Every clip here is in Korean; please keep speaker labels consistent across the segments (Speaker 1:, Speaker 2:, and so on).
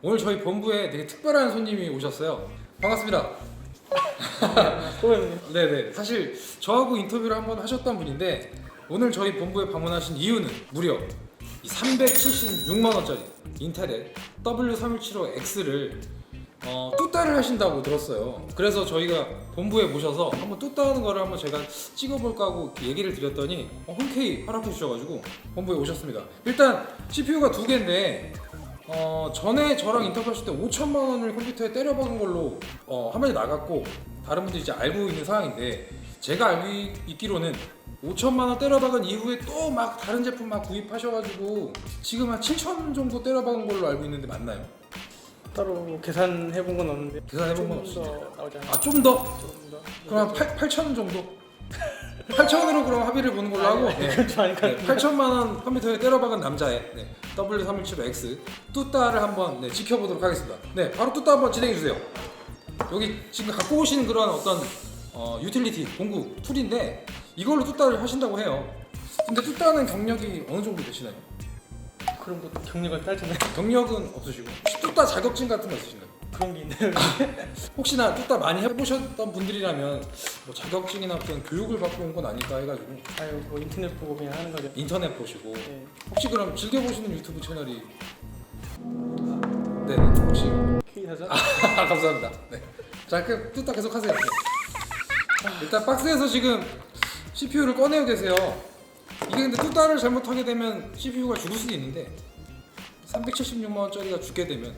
Speaker 1: 오늘 저희 본부에 되게 특별한 손님이 오셨어요. 반갑습니다.
Speaker 2: 소연님
Speaker 1: 네네. 사실 저하고 인터뷰를 한번 하셨던 분인데 오늘 저희 본부에 방문하신 이유는 무려 이 376만 원짜리 인텔의 W3175X를 어, 뚜따를 하신다고 들었어요. 그래서 저희가 본부에 모셔서 한번 뚜따하는 거를 한번 제가 찍어볼까 하고 이렇게 얘기를 드렸더니 어, 흔쾌히 허락해 주셔가지고 본부에 오셨습니다. 일단 CPU가 두 개인데 어, 전에 저랑 인터뷰하실 때 5천만 원을 컴퓨터에 때려박은 걸로 어, 화면이 나갔고 다른 분들이 이제 알고 있는 상황인데 제가 알고 있기로는 5천만 원 때려박은 이후에 또 막 다른 제품 막 구입하셔가지고 지금 한 7천 정도 때려박은 걸로 알고 있는데 맞나요?
Speaker 2: 따로 뭐 계산해 본 건 없는데
Speaker 1: 계산해본
Speaker 2: 건좀
Speaker 1: 없으시죠?
Speaker 2: 더 나오지 않아요?
Speaker 1: 아좀 더?
Speaker 2: 좀 더.
Speaker 1: 그럼 한 8, 8천 정도? 8천으로 그럼 합의를 보는 걸로 하고 네.
Speaker 2: 그건 좀 아니까
Speaker 1: 네, 8천만 원 컴퓨터에 때려박은 남자의 네, W317X 뚜따를 한번 네, 지켜보도록 하겠습니다. 네, 바로 뚜따 한번 진행해 주세요. 여기 지금 갖고 오신 그런 어떤 어, 유틸리티 공구 툴인데 이걸로 뚜따를 하신다고 해요. 근데 뚜따는 경력이 어느 정도 되시나요?
Speaker 2: 그런 거 경력을 따지네
Speaker 1: 경력은 없으시고 뚜따 자격증 같은 거 있으신가요?
Speaker 2: 그런 게 있나요?
Speaker 1: 혹시나 뚜따 많이 해보셨던 분들이라면 뭐 자격증이나 어떤 교육을 받고 온 건 아닐까 해가지고
Speaker 2: 아유 뭐 인터넷 보고 그냥 하는 거죠
Speaker 1: 인터넷 보시고
Speaker 2: 네.
Speaker 1: 혹시 그럼 즐겨 보시는 유튜브 채널이 네 혹시
Speaker 2: 퀴 사자
Speaker 1: 아 감사합니다. 네. 자 그럼 뚜딱 계속 하세요. 네. 일단 박스에서 지금 CPU를 꺼내고 계세요. 이게 근데 뚜따를 잘못하게 되면 CPU가 죽을 수도 있는데 376만 원짜리가 죽게 되면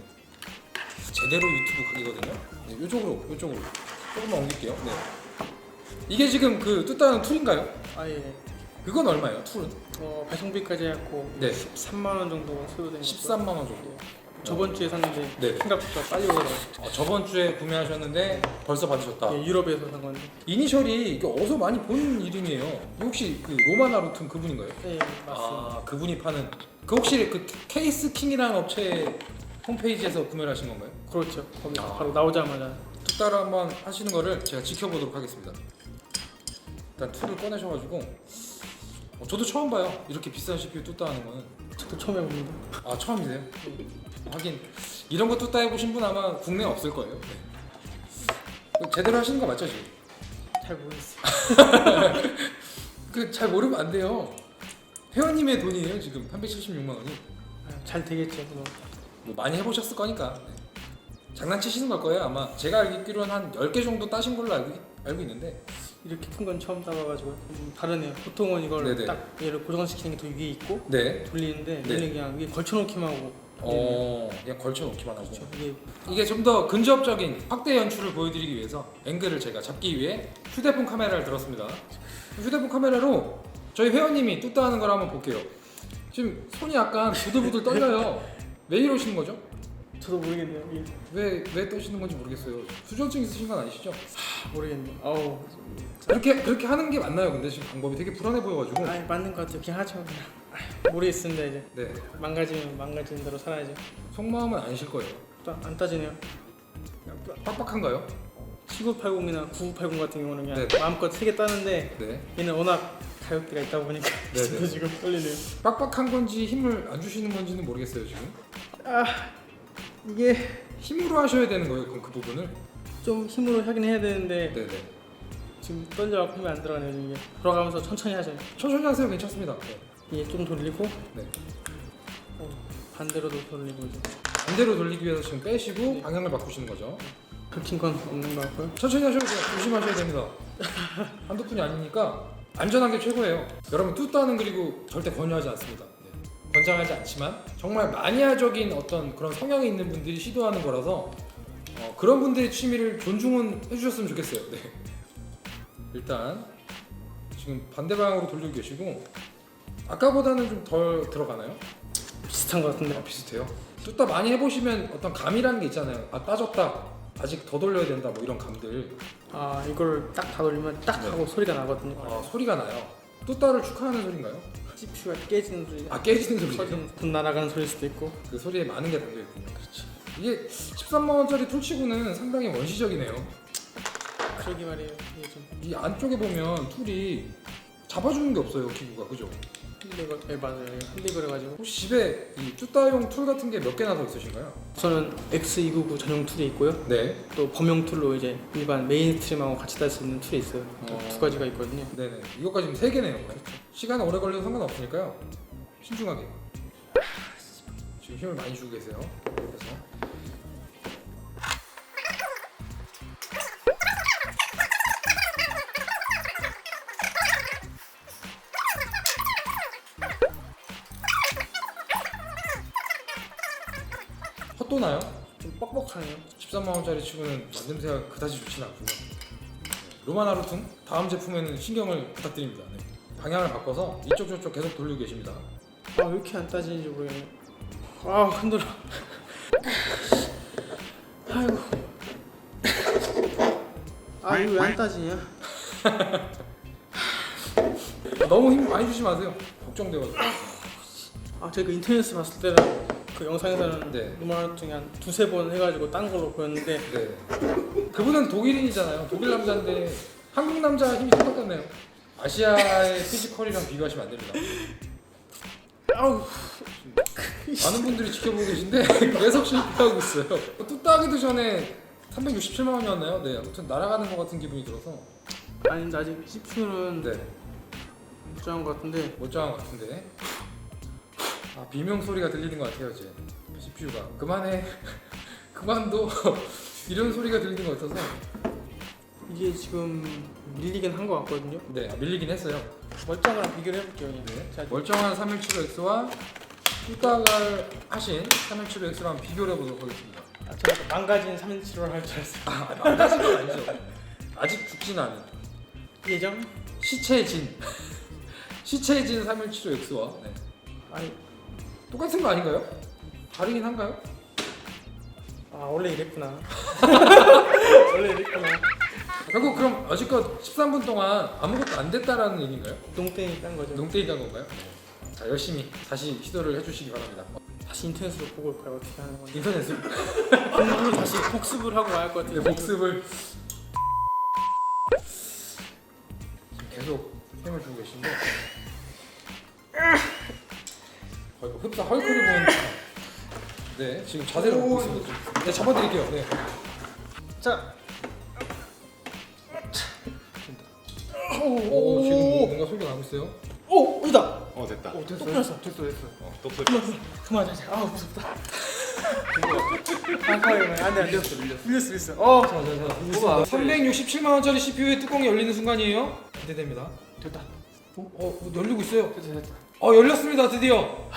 Speaker 1: 제대로 유튜브 각이거든요. 네, 이쪽으로 이쪽으로 조금만 옮길게요. 네. 이게 지금 그 뚜따는 툴인가요?
Speaker 2: 아 예
Speaker 1: 그건 얼마예요? 툴은?
Speaker 2: 어, 배송비까지 해갖고
Speaker 1: 네.
Speaker 2: 13만 원 정도 소요되는
Speaker 1: 13만 원 정도.
Speaker 2: 저번 주에 샀는데
Speaker 1: 네.
Speaker 2: 생각보다 빨리 오더라고요
Speaker 1: 어, 저번 주에 구매하셨는데 벌써 받으셨다.
Speaker 2: 예, 유럽에서 산 건데
Speaker 1: 이니셜이 이게 어디서 많이 본 이름이에요. 이거 혹시 그 로마나 루튼 그분인가요?
Speaker 2: 네 맞습니다
Speaker 1: 아 그분이 파는 그 혹시 그 케이스 킹이라는 업체 홈페이지에서 구매를 하신 건가요?
Speaker 2: 그렇죠 거기
Speaker 1: 아.
Speaker 2: 바로 나오자마자
Speaker 1: 뚝따로 한번 하시는 거를 제가 지켜보도록 하겠습니다. 일단 툴을 꺼내셔가지고 어, 저도 처음 봐요. 이렇게 비싼 CPU 뚜따 하는 거는
Speaker 2: 저도 처음 해봅니다
Speaker 1: 아 처음이세요? 하긴 이런 거 뚜따 해보신 분 아마 국내에 없을 거예요. 네. 제대로 하시는 거 맞죠 지금?
Speaker 2: 잘 모르겠어요
Speaker 1: 그 잘 모르면 안 돼요. 회원님의 돈이에요 지금 376만 원이.
Speaker 2: 아유, 잘 되겠죠 그거
Speaker 1: 뭐 많이 해보셨을 거니까 네. 장난치시는 걸 거예요 아마 제가 알기로는 한 10개 정도 따신 걸로 알고, 알고 있는데
Speaker 2: 이렇게 큰 건 처음 따봐가지고 좀 다르네요. 보통은 이걸
Speaker 1: 네네.
Speaker 2: 딱 얘를 고정시키는 게 더 위에 있고
Speaker 1: 네
Speaker 2: 돌리는데
Speaker 1: 네.
Speaker 2: 얘는 그냥 위에 걸쳐놓기만 하고
Speaker 1: 어, 그냥 걸쳐놓기만 하고
Speaker 2: 그렇죠. 이게
Speaker 1: 이게 좀 더 근접적인 확대 연출을 보여드리기 위해서 앵글을 제가 잡기 위해 휴대폰 카메라를 들었습니다 휴대폰 카메라로 저희 회원님이 뚜따하는 걸 한번 볼게요 지금 손이 약간 부들부들 떨려요 왜 이러시는 거죠?
Speaker 2: 저도 모르겠네요. 이게
Speaker 1: 왜, 왜 떠시는 건지 모르겠어요 수전증 있으신 건 아니시죠?
Speaker 2: 모르겠네요. 아우
Speaker 1: 그렇게, 그렇게 하는 게 맞나요 근데 지금 방법이 되게 불안해 보여가지고
Speaker 2: 아 맞는 것 같아요. 그냥 하죠 그냥. 모르겠습니다 이제
Speaker 1: 네
Speaker 2: 망가지면 망가지는 대로 살아야죠.
Speaker 1: 속마음은 아니실 거예요.
Speaker 2: 또 안 따지네요.
Speaker 1: 빡빡한가요?
Speaker 2: 7980이나 9980 같은 경우는 그냥
Speaker 1: 네.
Speaker 2: 마음껏 세게 따는데
Speaker 1: 네.
Speaker 2: 얘는 워낙 가격대가 있다 보니까
Speaker 1: 네,
Speaker 2: 저도
Speaker 1: 네.
Speaker 2: 지금 떨리네요.
Speaker 1: 빡빡한 건지 힘을 안 주시는 건지는 모르겠어요 지금.
Speaker 2: 아 이게
Speaker 1: 힘으로 하셔야 되는 거예요 그럼 그 부분을.
Speaker 2: 좀 힘으로 하긴 해야 되는데
Speaker 1: 네네.
Speaker 2: 지금 떨려갖고 힘이 안 들어가네요 지금 이게. 돌아가면서 천천히 하죠.
Speaker 1: 천천히 하세요 괜찮습니다. 네.
Speaker 2: 이게 좀 돌리고
Speaker 1: 네.
Speaker 2: 어, 반대로도 돌리고 이제
Speaker 1: 반대로 돌리기 위해서 지금 빼시고
Speaker 2: 네.
Speaker 1: 방향을 바꾸시는 거죠.
Speaker 2: 긁힌 건 없는 것 같고요.
Speaker 1: 천천히 하셔도 돼요. 조심하셔야 됩니다. 한두 푼이 아니니까 안전한 게 최고예요. 여러분 뚜따는 그리고 절대 권유하지 않습니다. 네. 권장하지 않지만 정말 마니아적인 어떤 그런 성향이 있는 분들이 시도하는 거라서 어, 그런 분들의 취미를 존중은 해주셨으면 좋겠어요. 네. 일단 지금 반대 방향으로 돌리고 계시고 아까보다는 좀 덜 들어가나요?
Speaker 2: 비슷한 것 같은데.
Speaker 1: 아, 비슷해요. 뚜따 많이 해보시면 어떤 감이라는 게 있잖아요. 아 따졌다. 아직 더 돌려야 된다. 뭐 이런 감들.
Speaker 2: 아 이걸 딱 다 돌리면 딱
Speaker 1: 네.
Speaker 2: 하고 소리가 나거든요.
Speaker 1: 아, 소리가 나요. 뚜따를 축하하는 소리인가요?
Speaker 2: CPU가 깨지는 소리.
Speaker 1: 아 깨지는.
Speaker 2: 터지는 돈 날아가는 소리일 수도 있고.
Speaker 1: 그 소리에 많은 게 담겨 있군요. 그렇죠. 이게 13만 원짜리 툴치고는 상당히 원시적이네요.
Speaker 2: 그러기 말이에요. 이게 좀
Speaker 1: 이 안쪽에 보면 툴이 잡아주는 게 없어요 기구가 그죠?
Speaker 2: 힐리거 네 맞아요. 힐리거 해가지고
Speaker 1: 혹시 집에 이 쭈따용 툴 같은 게 몇 개나 더 있으신가요?
Speaker 2: 저는 X299 전용 툴이 있고요.
Speaker 1: 네.
Speaker 2: 또 범용 툴로 이제 일반 메인스트림하고 같이 딸 수 있는 툴이 있어요. 또
Speaker 1: 어.
Speaker 2: 두 가지가 있거든요.
Speaker 1: 네네. 이것까지 지금 세 개네요. 시간 오래 걸려도 상관없으니까요. 신중하게. 지금 힘을 많이 주고 계세요. 그래서 헛도나요?
Speaker 2: 좀 뻑뻑하네요.
Speaker 1: 13만 원짜리 치고는 만듦새가 그다지 좋지는 않군요. 로마나루퉁 다음 제품에는 신경을 부탁드립니다. 네. 방향을 바꿔서 이쪽 저쪽 계속 돌리고 계십니다.
Speaker 2: 아 왜 이렇게 안 따지는지 모르겠네. 아 힘들어. 아이고. 아 이거 왜안 따지냐?
Speaker 1: 너무 힘 많이 주지 마세요. 걱정돼가지고.
Speaker 2: 아 제가 그 인터넷에서 봤을 때는 그 영상에서는
Speaker 1: 네.
Speaker 2: 노멀 중에 한 두세 번 해가지고 딴 걸로 보였는데
Speaker 1: 네. 그분은 독일인이잖아요. 독일 남자인데 한국 남자 힘이 똑같네요. 아시아의 피지컬이랑 비교하시면 안 됩니다.
Speaker 2: 아우
Speaker 1: 많은 분들이 지켜보고 계신데 계속 실패하고 있어요. 뚝딱이도 전에 367만 원이었나요? 네. 아무튼 날아가는 것 같은 기분이 들어서.
Speaker 2: 아니 근데 아직 CPU는
Speaker 1: 네.
Speaker 2: 못 정한 것 같은데
Speaker 1: 멀쩡한 것 같은데. 아 비명 소리가 들리는 것 같아요, 제 CPU가. 그만해. 그만둬. 이런 소리가 들리는 것 같아서.
Speaker 2: 이게 지금 밀리긴 한 것 같거든요.
Speaker 1: 네, 아, 밀리긴 했어요.
Speaker 2: 멀쩡한 비교를 해볼게요. 그냥.
Speaker 1: 네.
Speaker 2: 자,
Speaker 1: 멀쩡한 317X와 뚝딱을 하신 317X랑 비교를 해보도록 하겠습니다.
Speaker 2: 아, 저는 망가진 317을 할줄 알았어요.
Speaker 1: 아, 망가진 건 아니죠. 아직 죽진 않은
Speaker 2: 예정?
Speaker 1: 시체진. 시체진 317X와 네.
Speaker 2: 아니
Speaker 1: 똑같은 거 아닌가요? 다르긴 한가요?
Speaker 2: 아 원래 이랬구나. 원래 이랬구나.
Speaker 1: 결국 그럼 여지껏 13분 동안 아무것도 안 됐다라는 얘기인가요?
Speaker 2: 농땡이 딴 거죠.
Speaker 1: 농땡이 간 건가요? 자 열심히 다시 시도를 해주시기 바랍니다. 어,
Speaker 2: 다시 인터넷으로 보고 올까요? 어떻게 하는 건지.
Speaker 1: 인터넷을
Speaker 2: 공부를 다시 복습을 하고 와야 할것
Speaker 1: 네,
Speaker 2: 같아요.
Speaker 1: 복습을 지금 계속 힘을 주고 계신데 뭐 흡사 헐크를 보는 네 지금 자세를
Speaker 2: 오.
Speaker 1: 보고 있습니다. 네 잡아드릴게요. 네.
Speaker 2: 자.
Speaker 1: 오, 지금 뭐 뭔가 소리가 나고 있어요.
Speaker 2: 오 여기다.
Speaker 3: 어 됐다.
Speaker 2: 오 됐어. 됐어.
Speaker 1: 됐어 됐어.
Speaker 3: 어, 똑소리.
Speaker 2: 그만 하자. 아 무섭다. 아 안돼 밀렸어 밀렸어 밀렸어 밀렸어. 어
Speaker 1: 우와, 367만 원짜리 CPU의 뚜껑이 열리는 순간이에요. 기대됩니다.
Speaker 2: 됐다.
Speaker 1: 어, 어 열리고 있어요.
Speaker 2: 됐다 됐다.
Speaker 1: 어 열렸습니다 드디어.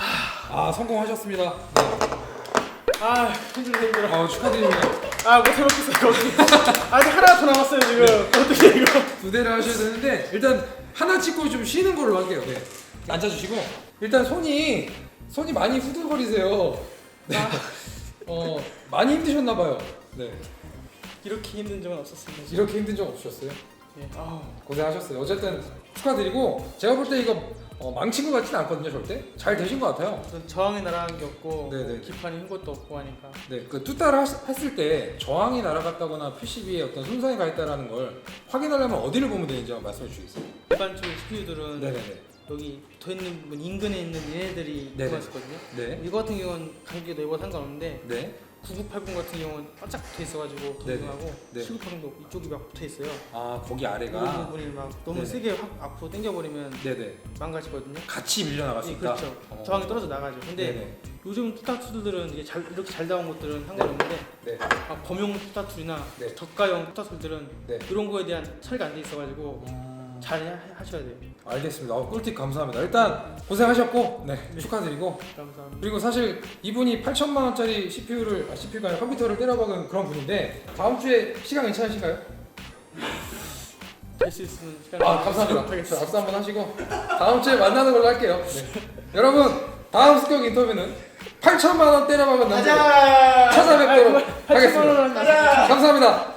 Speaker 1: 아 성공하셨습니다. 네.
Speaker 2: 아 힘들어 힘들어.
Speaker 1: 아 축하드립니다.
Speaker 2: 아 못해 먹겠어 여기. 아직 하나 더 남았어요 지금. 어떻게 이거?
Speaker 1: 두 대를 하셔야 되는데 일단 하나 찍고 좀 쉬는 걸로 할게요. 네. 앉아주시고 일단 손이 손이 많이 후들거리세요. 네. 어 많이 힘드셨나 봐요. 네.
Speaker 2: 이렇게 힘든 적은 없었습니다. 지금.
Speaker 1: 이렇게 힘든 적 없으셨어요?
Speaker 2: 예. 아우.
Speaker 1: 고생하셨어요. 어쨌든 축하드리고 제가 볼 때 이거 어, 망친 것 같지는 않거든요, 절대. 잘 되신 것 같아요.
Speaker 2: 전 저항이 날아간 게 없고
Speaker 1: 네네.
Speaker 2: 기판이 흰 것도 없고 하니까
Speaker 1: 네, 그 뚜따를 하시- 했을 때 저항이 날아갔다거나 PCB에 어떤 손상이 가 있다라는 걸 확인하려면 어디를 보면 되는지 한번 말씀해 주시겠어요?
Speaker 2: 일반적인 CPU들은
Speaker 1: 네네네.
Speaker 2: 여기 붙어 있는 부분 인근에 있는 얘네들이
Speaker 1: 네네.
Speaker 2: 들어있거든요.
Speaker 1: 네.
Speaker 2: 이거 같은 경우는 간격이 넓어 상관없는데
Speaker 1: 네.
Speaker 2: 9980 같은 경우는 바짝 붙어 있어가지고
Speaker 1: 네네.
Speaker 2: 동등하고
Speaker 1: 네.
Speaker 2: 7980도 이쪽이 막 붙어 있어요.
Speaker 1: 아, 거기
Speaker 2: 이
Speaker 1: 아래가.
Speaker 2: 부분이 막 너무
Speaker 1: 네네.
Speaker 2: 세게 확 앞으로 당겨버리면
Speaker 1: 네네.
Speaker 2: 망가지거든요.
Speaker 1: 같이 밀려나갈 수
Speaker 2: 예,
Speaker 1: 있다.
Speaker 2: 그렇죠.
Speaker 1: 어.
Speaker 2: 저항이 떨어져 나가죠. 근데
Speaker 1: 네네.
Speaker 2: 요즘 투타 툴들은 이게 잘, 이렇게 잘 나온 것들은 상관없는데
Speaker 1: 네.
Speaker 2: 막 범용 투타 툴이나
Speaker 1: 네.
Speaker 2: 저가형 투타 툴들은
Speaker 1: 네.
Speaker 2: 이런 거에 대한 처리가 안 돼 있어가지고
Speaker 1: 음,
Speaker 2: 잘 해- 하셔야 돼요.
Speaker 1: 알겠습니다. 어, 꿀팁 감사합니다. 일단 고생하셨고, 네, 축하드리고
Speaker 2: 감사합니다.
Speaker 1: 그리고 사실 이분이 8천만 원짜리 CPU를 아, CPU가 아니라 컴퓨터를 때려박은 그런 분인데 다음 주에 시간 괜찮으신가요?
Speaker 2: 될 수 있으면 시간
Speaker 1: 아 감사합니다.
Speaker 2: 하겠습니다.
Speaker 1: 자, 박수 한번 하시고 다음 주에 만나는 걸로 할게요. 네. 여러분 다음 습격 인터뷰는 8천만 원 때려박은 남자
Speaker 2: 가자.
Speaker 1: 찾아뵙도록
Speaker 2: 아이고, 8천만
Speaker 1: 하겠습니다.
Speaker 2: 가자.
Speaker 1: 감사합니다.